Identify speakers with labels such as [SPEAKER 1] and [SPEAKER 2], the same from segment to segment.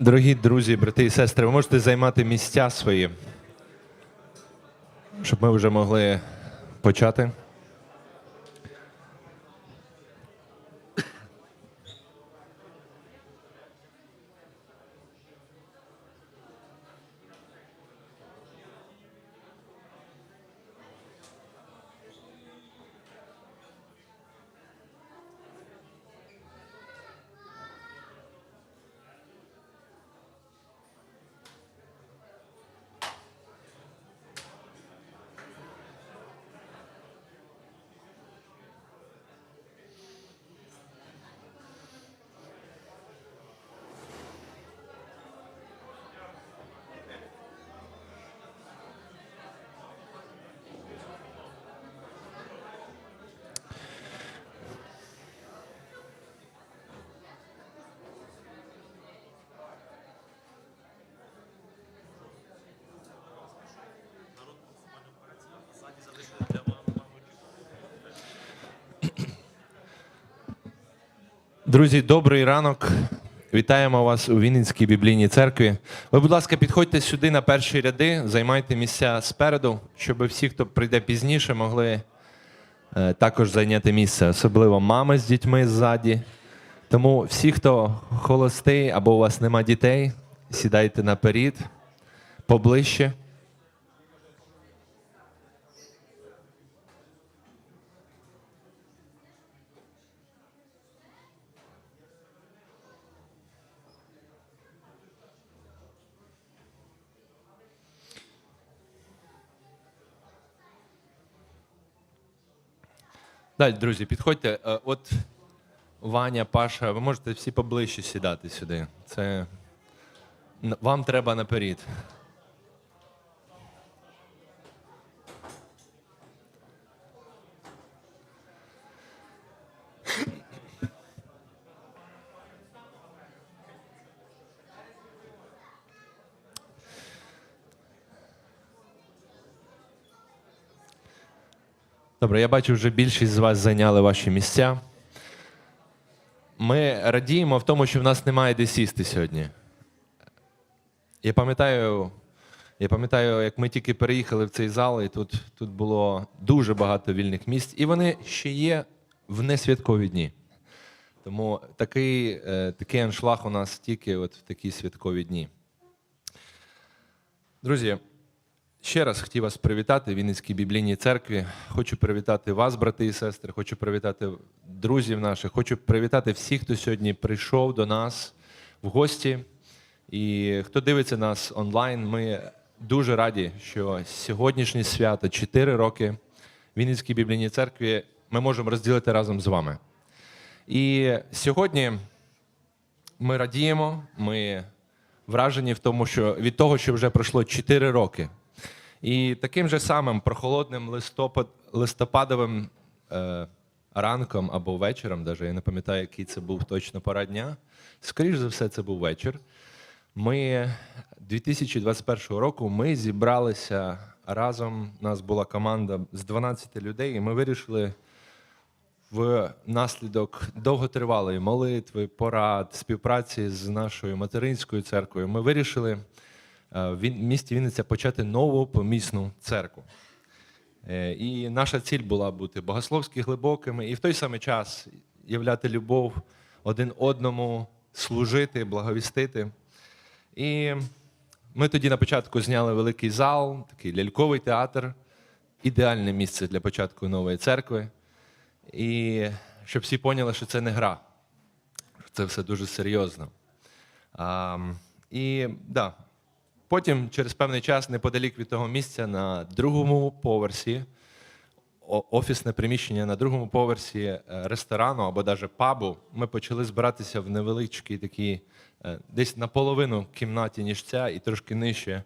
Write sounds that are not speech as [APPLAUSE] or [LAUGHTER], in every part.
[SPEAKER 1] Дорогі друзі, брати і сестри, ви можете займати місця свої, щоб ми вже могли почати. Друзі, добрий ранок. Вітаємо вас у Вінницькій біблійній церкві. Ви, будь ласка, підходьте сюди на перші ряди, займайте місця спереду, щоб всі, хто прийде пізніше, могли е, також зайняти місце, особливо мами з дітьми ззаді. Тому всі, хто холостий або у вас нема дітей, сідайте наперед, поближче. Так, друзі, підходьте. Е, От Ваня, Паша, ви можете всі поближче сідати сюди. Це вам треба наперед. Добре, я бачу, вже більшість з вас зайняли ваші місця. Ми радіємо в тому, що в нас немає де сісти сьогодні. Я пам'ятаю, я пам'ятаю, як ми тільки переїхали в цей зал, і тут, тут було дуже багато вільних місць, і вони ще є в несвяткові дні. Тому такий, е, такий аншлаг у нас тільки от в такі святкові дні. Друзі, Ще раз хотів вас привітати в Вінницькій біблійній церкві. Хочу привітати вас, брати і сестри. Хочу привітати друзів наших. Хочу привітати всіх, хто сьогодні прийшов до нас в гості. І хто дивиться нас онлайн, ми дуже раді, що сьогоднішнє свято, 4 роки Вінницькій біблійній церкві, ми можемо розділити разом з вами. І сьогодні ми радіємо, ми вражені в тому, що від того, що вже пройшло 4 роки. І таким же самим прохолодним листопад, листопадовим е, ранком або вечором, даже, я не пам'ятаю, який це був точно пора дня, скоріш за все, це був вечір. Ми 2021 року ми зібралися разом. У нас була команда з 12 людей, і ми вирішили в наслідок довготривалої молитви, порад, співпраці з нашою материнською церквою, ми вирішили в місті Вінниця почати нову помісну церкву. Е, І наша ціль була бути богословськи глибокими і в той самий час являти любов один одному, служити, благовістити. І ми тоді на початку зняли великий зал, такий ляльковий театр, ідеальне місце для початку нової церкви. І щоб всі поняли, що це не гра, що це все дуже серйозно. А, і да, потім, через певний час, неподалік від того місця, на другому поверсі, офісне приміщення на другому поверсі е, ресторану або навіть пабу, ми почали збиратися в невеличкій такій, е, десь наполовину кімнаті, ніж ця, і трошки нижче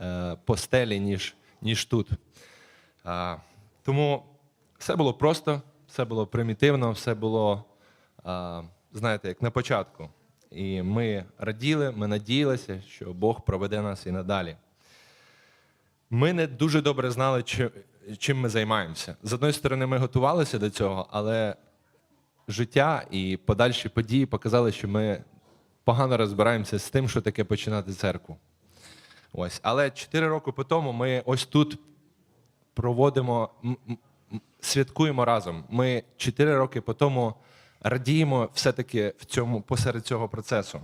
[SPEAKER 1] е, постелі, ніж, ніж тут. Тому все було просто, все було примітивно, все було, знаєте, як на початку. І ми раділи, ми надіялися, що Бог проведе нас і надалі. Ми не дуже добре знали, чим ми займаємося. З одної сторони, ми готувалися до цього, але життя і подальші події показали, що ми погано розбираємося з тим, що таке починати церкву. Ось. Але 4 роки по тому ми ось тут проводимо, святкуємо разом. Ми 4 роки по тому радіємо все-таки в цьому, посеред цього процесу.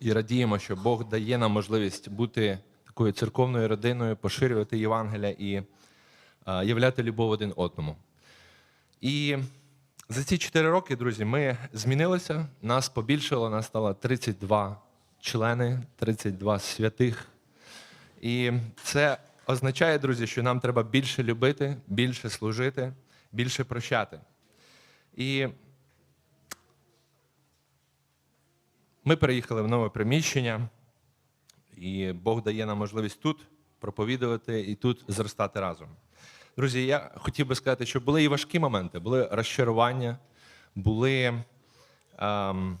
[SPEAKER 1] І радіємо, що Бог дає нам можливість бути такою церковною родиною, поширювати Євангелія і а, являти любов один одному. І за ці 4 роки, друзі, ми змінилися, нас побільшало, нас стало 32 члени, 32 святих. І це означає, друзі, що нам треба більше любити, більше служити, більше прощати. І ми переїхали в нове приміщення, і Бог дає нам можливість тут проповідувати і тут зростати разом. Друзі, я хотів би сказати, що були і важкі моменти, були розчарування, були ем,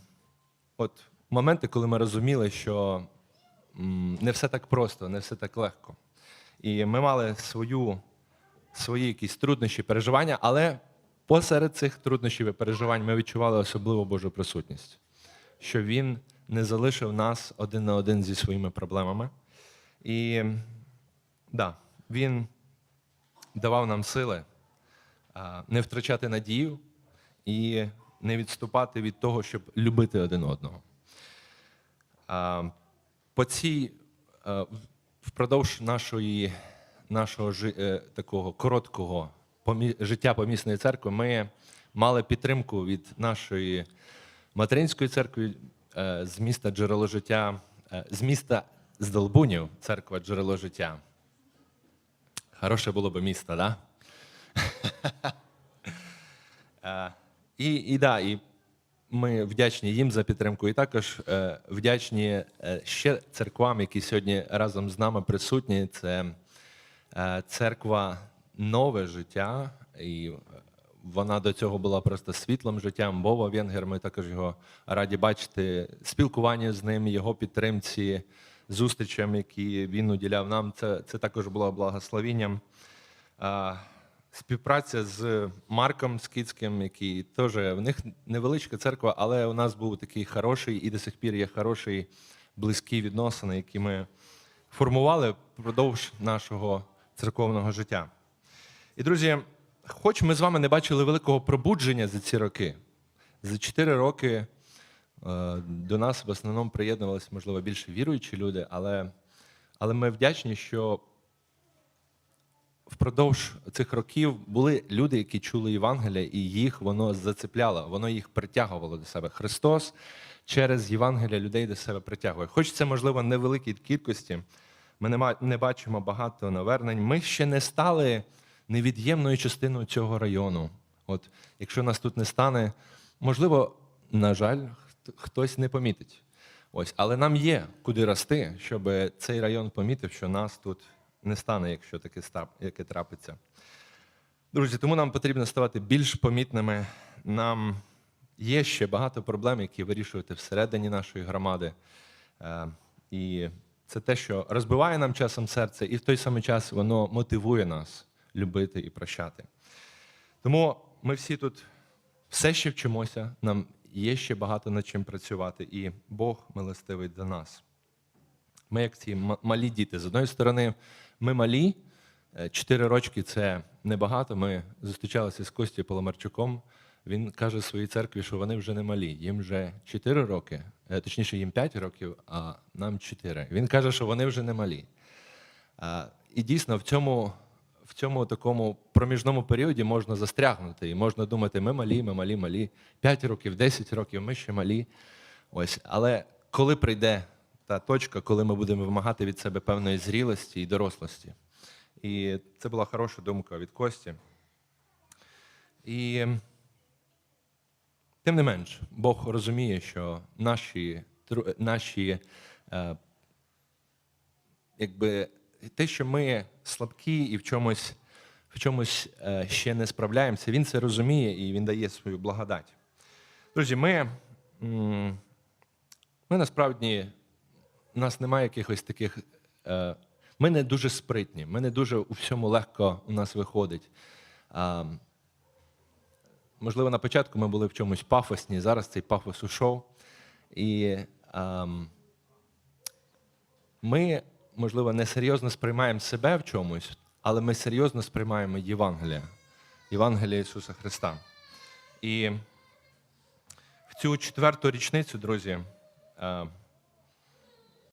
[SPEAKER 1] от, моменти, коли ми розуміли, що м, не все так просто, не все так легко. І ми мали свою, свої якісь труднощі, переживання, але посеред цих труднощів і переживань ми відчували особливо Божу присутність, що Він не залишив нас один на один зі своїми проблемами. І да, він давав нам сили не втрачати надію і не відступати від того, щоб любити один одного. По цій впродовж нашої, нашого е, такого короткого життя помісної церкви ми мали підтримку від нашої материнської церкви е, з міста Джерело життя, е, з міста Здолбунів, церква Джерело життя. Хороше було би місто, да? [LAUGHS] Е, І, і, да, і ми вдячні їм за підтримку, і також вдячні ще церквам, які сьогодні разом з нами присутні. Це церква Нове життя, і вона до цього була просто світлим життям. Вова Венгер, ми також його раді бачити. Спілкування з ним, його підтримці, зустрічам, які він уділяв нам. Це, це також було благословінням. Співпраця з Марком Скіцьким, який теж в них невеличка церква, але у нас був такий хороший і до сих пір є хороший близькі відносини, які ми формували впродовж нашого церковного життя. І, друзі, хоч ми з вами не бачили великого пробудження за ці роки, за 4 роки е, до нас в основному приєднувалися, можливо, більше віруючі люди, але, але ми вдячні, що впродовж цих років були люди, які чули Євангелія, і їх воно зацепляло, воно їх притягувало до себе. Христос через Євангелія людей до себе притягує. Хоч це, можливо, невеликій кількості, ми не бачимо багато навернень. Ми ще не стали невід'ємною частиною цього району. От, якщо нас тут не стане, можливо, на жаль, хтось не помітить. Ось, але нам є куди рости, щоб цей район помітив, що нас тут не стане, якщо таке яке трапиться. Друзі, тому нам потрібно ставати більш помітними. Нам є ще багато проблем, які вирішувати всередині нашої громади. Е, І це те, що розбиває нам часом серце, і в той самий час воно мотивує нас любити і прощати. Тому ми всі тут все ще вчимося, нам є ще багато над чим працювати, і Бог милостивий до нас. Ми, як ці малі діти, з одної сторони, ми малі, е, чотири рочки це небагато. Ми зустрічалися з Костю Поломарчуком. Він каже своїй церкві, що вони вже не малі. Їм вже 4 роки, е, точніше, їм 5 років, а нам 4. Він каже, що вони вже не малі. І дійсно в цьому, в цьому такому проміжному періоді можна застрягнути. І можна думати, ми малі, ми малі, малі. 5 років, 10 років, ми ще малі. Ось. Але коли прийде та точка, коли ми будемо вимагати від себе певної зрілості і дорослості. І це була хороша думка від Кості. І тим не менш, Бог розуміє, що наші, наші е, якби те, що ми слабкі і в чомусь, в чомусь е, ще не справляємося, він це розуміє і він дає свою благодать. Друзі, ми, ми насправді, у нас немає якихось таких. е, Ми не дуже спритні, ми не дуже у всьому легко у нас виходить. Можливо, на початку ми були в чомусь пафосні, зараз цей пафос ушов. І ем, ми, можливо, несерйозно сприймаємо себе в чомусь, але ми серйозно сприймаємо Євангелія, Євангелія Ісуса Христа. І в цю четверту річницю, друзі, е,